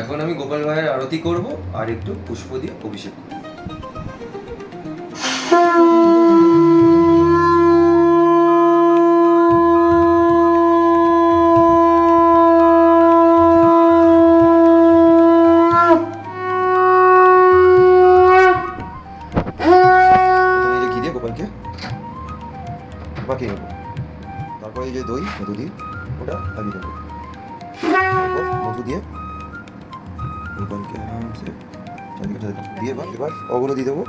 এখন আমি গোপাল ভাইয়ের আরতি করব আর একটু পুষ্প দিয়ে অভিষেক করব। বাকিয়ে নেব। তারপরে এই যে দই, মধু দিয়ে ওটা লাগিয়ে দেবো। মধু দিয়ে গোপালকে আরামসে চারিদিকে দিয়ে এবার এবার অগুলো দিয়ে দেবো।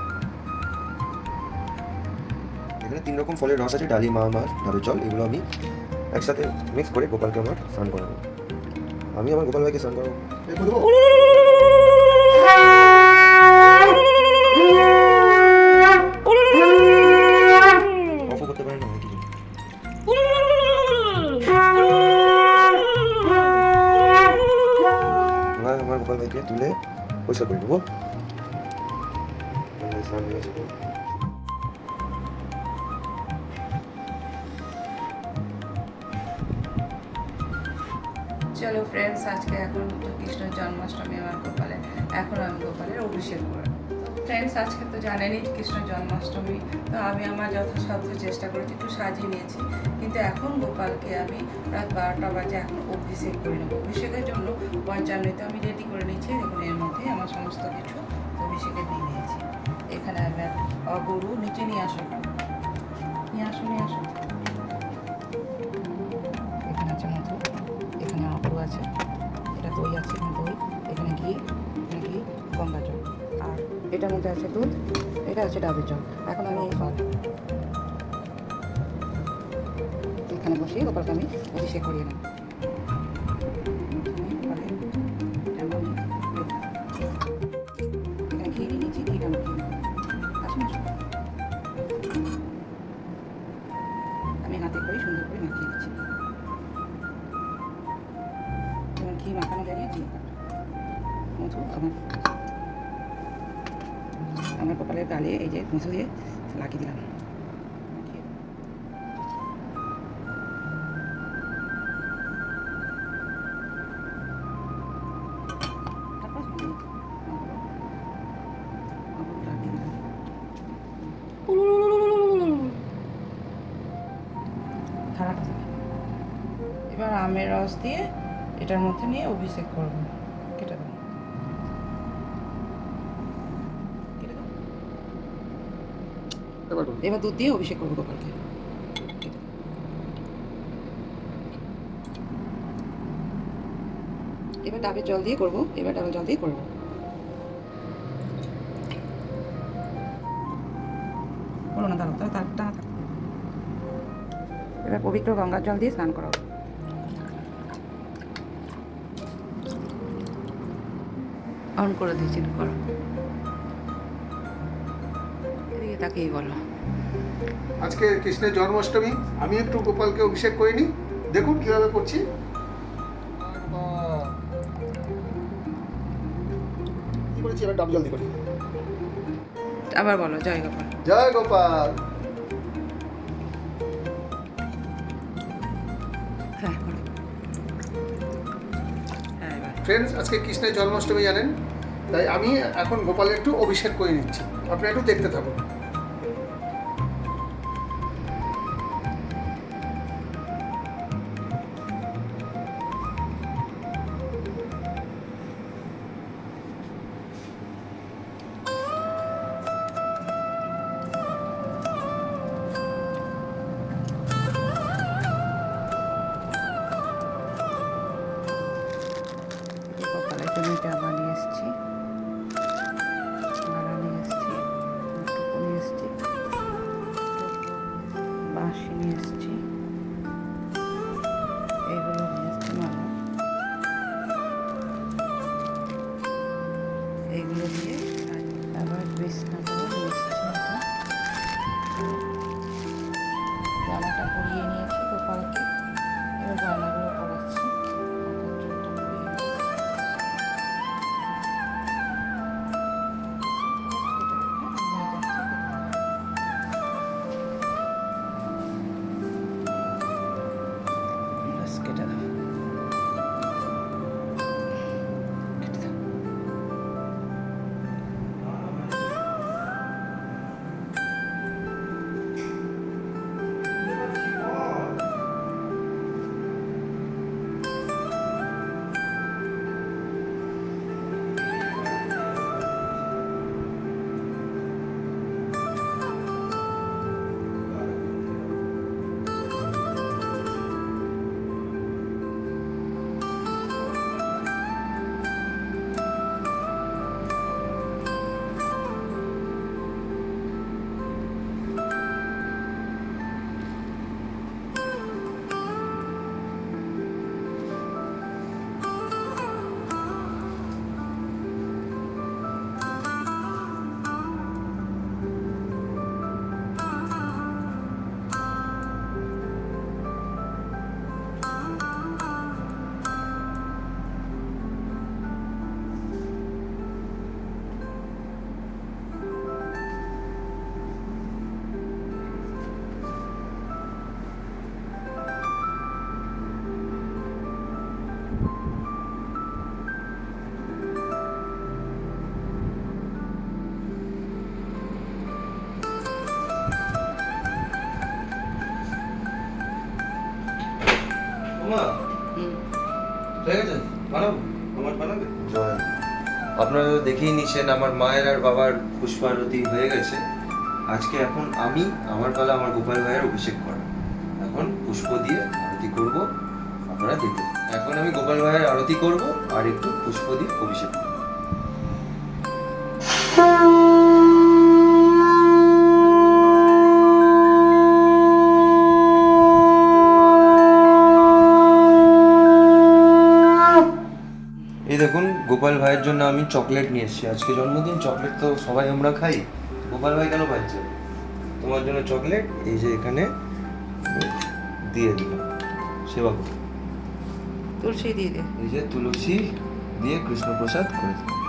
এখানে তিন রকম ফলের রস আছে ডালি মা আমার ডাবের জল, এগুলো আমি একসাথে মিক্স করে গোপালকে আমার স্নান করাবো। আমি আমার গোপাল ভাইকে স্নান করাবো। চলো ফ্রেন্ডস আজকে এখন কৃষ্ণের জন্মাষ্টমী আমার গোপালের, এখন আমি গোপালের অভিষেক করব ফ্রেন্ডস আজকে তো জানেনই কৃষ্ণ জন্মাষ্টমী, তো আমি আমার যথাসাধ্য চেষ্টা করেছি, একটু সাজিয়ে নিয়েছি। কিন্তু এখন গোপালকে আমি রাত বারোটা বাজে এখন অভিষেক করে নেব। অভিষেকের জন্য পঞ্চামৃত আমি রেডি করে নিয়েছি, দেখুন এর মধ্যে আমার সমস্ত কিছু অভিষেকে দিয়ে নিয়েছি। এখানে আমি গরু নিচে নিয়ে আসো নিয়ে আসো নিয়ে আসো এটার মধ্যে আছে দুধ, এটা আছে ডাবের জল। এখন আমি এখানে বসিয়ে ওপরকে আমি অভিষেক করিয়ে নেব। আমার কপালের গালে এই যে মধু দিয়ে লাগিয়ে দিলাম। এবার আমের রস দিয়ে এটার মধ্যে নিয়ে অভিষেক করব। এবার দুধ দিয়ে অভিষেক করব গোপালকে এবার ডাবের জল দিয়ে করব, এবার ডাবের জল দিয়ে করব। বলো না। এবার পবিত্র গঙ্গার জল দিয়ে স্নান করাবো। অন করে দিয়েছি, একটু করো। এদিকে তাকেই বলো। আজকে কৃষ্ণের জন্মাষ্টমী আমি একটু গোপালকে অভিষেক করিনি। দেখুন কীভাবে করছি। কি করেছি এবার ডাব জলদি করি। আবার বলো জয় গোপাল। জয় গোপাল। হ্যাঁ বলো। হ্যাঁ ফ্রেন্ডস আজকে কৃষ্ণের জন্মাষ্টমী জানেন তাই আমি এখন গোপালের একটু অভিষেক করে নিচ্ছি। আপনি একটু দেখতে থাকুন। এটা আবার নিয়ে এসেছি। এসেছি নিয়ে এসেছি বাঁশি নিয়ে এসেছি। এগুলো নিয়ে এসেছি এগুলো দিয়ে আবার এটা জামাটা পরিয়ে নিয়েছি গোপালকে। এবার গয়নাগুলো পরাচ্ছি দেখেই নিছেন আমার মায়ের আর বাবার পুষ্পারতি হয়ে গেছে। আজকে এখন আমি আমার পালা আমার গোপাল ভাইয়ের অভিষেক করা এখন পুষ্প দিয়ে আরতি করব, আপনারা দেখুন এখন আমি গোপাল ভাইয়ের আরতি করব আর একটু পুষ্প দিয়ে অভিষেক করব। দেখুন গোপাল ভাইয়ের জন্য আমি চকলেট নিয়ে এসেছি। আজকে জন্মদিন চকলেট তো সবাই আমরা খাই। গোপাল ভাই কেন পাচ্ছে তোমার জন্য চকলেট? এই যে এখানে দিয়ে দিলাম। সেবা করো। তুলসী দিয়ে দে। এই যে তুলসী দিয়ে কৃষ্ণপ্রসাদ করে দিলাম।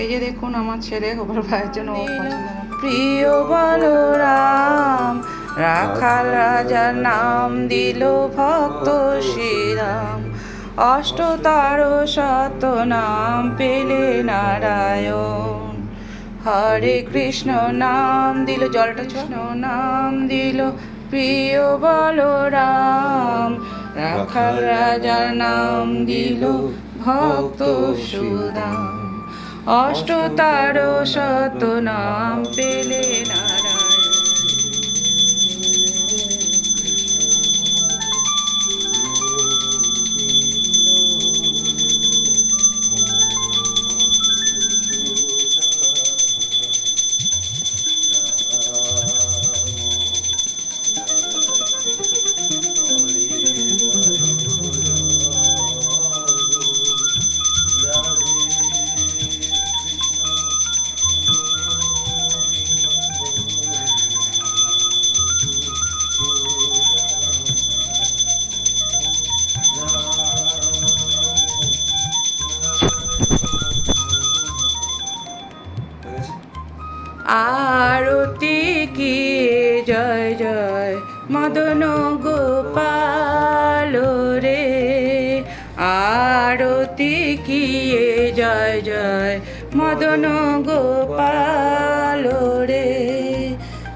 এই যে দেখুন আমার ছেলে গোপাল ভাইয়ের জন্য। প্রিয় বলরাম রাখাল রাজার নাম দিল ভক্ত শ্রীরাম। অষ্টতার শত নাম পেলে নারায়ণ। হরে কৃষ্ণ নাম দিল, জলটা কৃষ্ণ নাম দিল, প্রিয় বলরাম। রাখাল রাজার নাম দিল, ভক্ত সুদাম অষ্টতার শত নাম পেলে নারায়ণ কি জয় জয় মদন গোপাল রে। আরতি কি জয় জয় মদন গোপাল রে।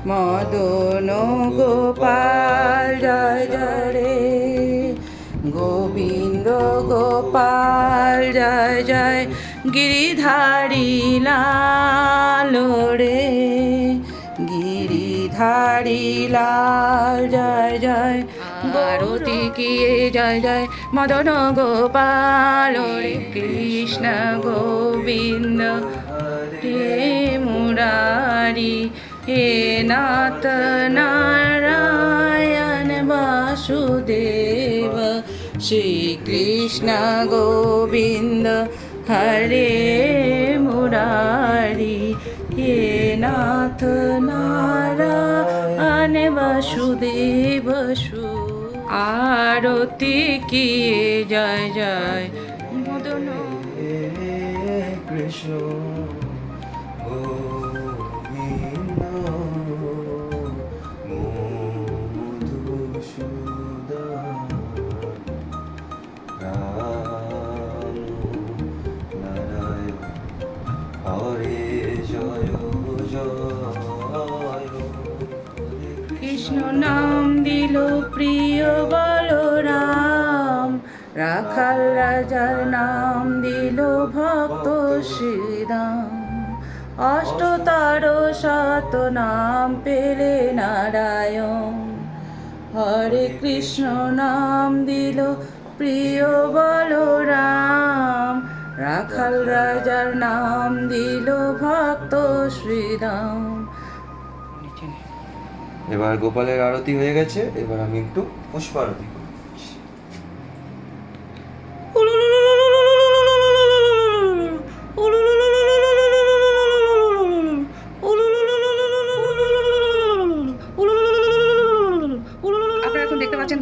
মদন গোপাল জয় জয় রে। গোবিন্দ গোপাল জয় জয় গিরিধারী লাল রে। গিরিধারী লাল, জয় জয়। আরতি কিয়ে, জয় জয়। মদন গোপাল রে কৃষ্ণ গোবিন্দ। হে মুরারি, হে নাথ নারায়ণ বাসুদেব শ্রীকৃষ্ণ গোবিন্দ। হরে মুরারি। বাসুদেব সু আরতি কি জয় জয়। মদন। কৃষ্ণ নারায়ণ হরে জয় জয়। কৃষ্ণ নাম দিল প্রিয় বলরাম। রাখাল রাজার নাম দিল ভক্ত শ্রীরাম। অষ্টতার শত নাম পেলে নারায়ণ। হরে কৃষ্ণ নাম দিল প্রিয় বলরাম। রাখাল রাজার নাম দিল ভক্ত শ্রীরাম। এবার গোপালের আরতি হয়ে গেছে এবার আমি একটু পুষ্প আরতি করি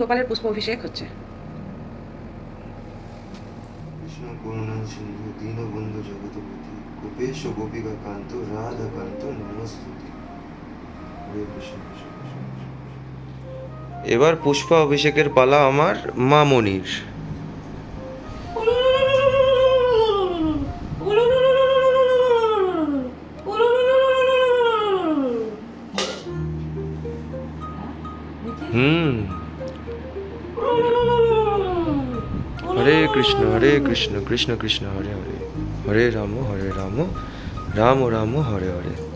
গোপালের পুষ্প অভিষেক হচ্ছে। কৃষ্ণ করুণা সিন্ধু দীনবন্ধু জগৎপতি গোপেশ গোপিকা কান্ত রাধা কান্ত নমস্তুতি। হরে কৃষ্ণ কৃষ্ণ। এবার পুষ্পা অভিষেকের পালা আমার মামনির। হুম। হরে কৃষ্ণ হরে কৃষ্ণ কৃষ্ণ কৃষ্ণ, হরে হরে। হরে রাম হরে রাম রাম রাম, হরে হরে।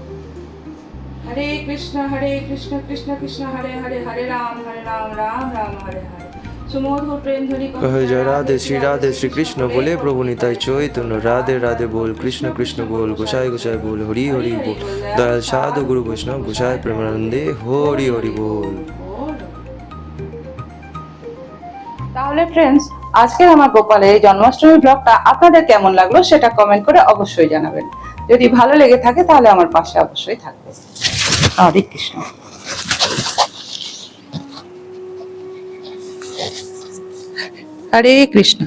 হরে কৃষ্ণ হরে কৃষ্ণ কৃষ্ণ কৃষ্ণ হরে হরে হরে রাম হরে রাম রাম রাম হরে হরে। কহে জয় রাধে শ্রী রাধে শ্রী কৃষ্ণ বলে প্রভু নিতাই চৈতন্য। রাধে রাধে বল কৃষ্ণ কৃষ্ণ বল গোসাই গোসাই বল হরি হরি বল। দয়াল সাধু গুরু বৈষ্ণব গোসাই প্রেমানন্দে হরি হরি বল। তাহলে ফ্রেন্ডস আজকের আমার গোপালের এই জন্মাষ্টমী ব্লগটা আপনাদের কেমন লাগল সেটা কমেন্ট করে অবশ্যই জানাবেন। যদি ভালো লেগে থাকে তাহলে আমার পাশে অবশ্যই থাকবে হরে কৃষ্ণ। হরে কৃষ্ণ।